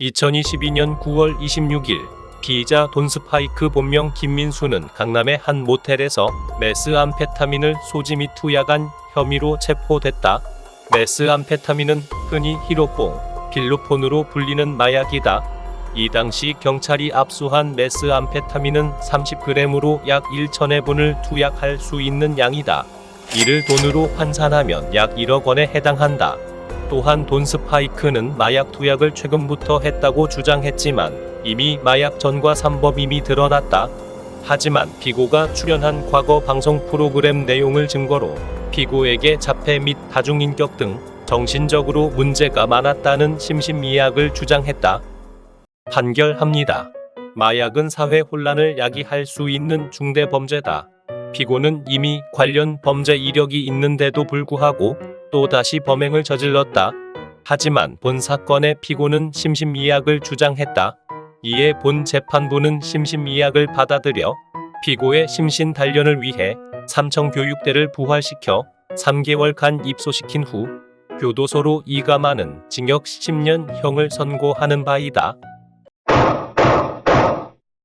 2022년 9월 26일 피의자 돈스파이크 본명 김민수는 강남의 한 모텔에서 메스암페타민을 소지 및 투약한 혐의로 체포됐다. 메스암페타민은 흔히 히로뽕, 필로폰으로 불리는 마약이다. 이 당시 경찰이 압수한 메스암페타민은 30g으로 약 1천회 분을 투약할 수 있는 양이다. 이를 돈으로 환산하면 약 1억 원에 해당한다. 또한 돈 스파이크는 마약 투약을 최근부터 했다고 주장했지만 이미 마약 전과 삼법임이 드러났다. 하지만 피고가 출연한 과거 방송 프로그램 내용을 증거로 피고에게 자폐 및 다중인격 등 정신적으로 문제가 많았다는 심신미약을 주장했다. 판결합니다. 마약은 사회 혼란을 야기할 수 있는 중대 범죄다. 피고는 이미 관련 범죄 이력이 있는데도 불구하고 또다시 범행을 저질렀다. 하지만 본 사건의 피고는 심신미약을 주장했다. 이에 본 재판부는 심신미약을 받아들여 피고의 심신 단련을 위해 삼청교육대를 부활시켜 3개월간 입소시킨 후 교도소로 이감하는 징역 10년 형을 선고하는 바이다.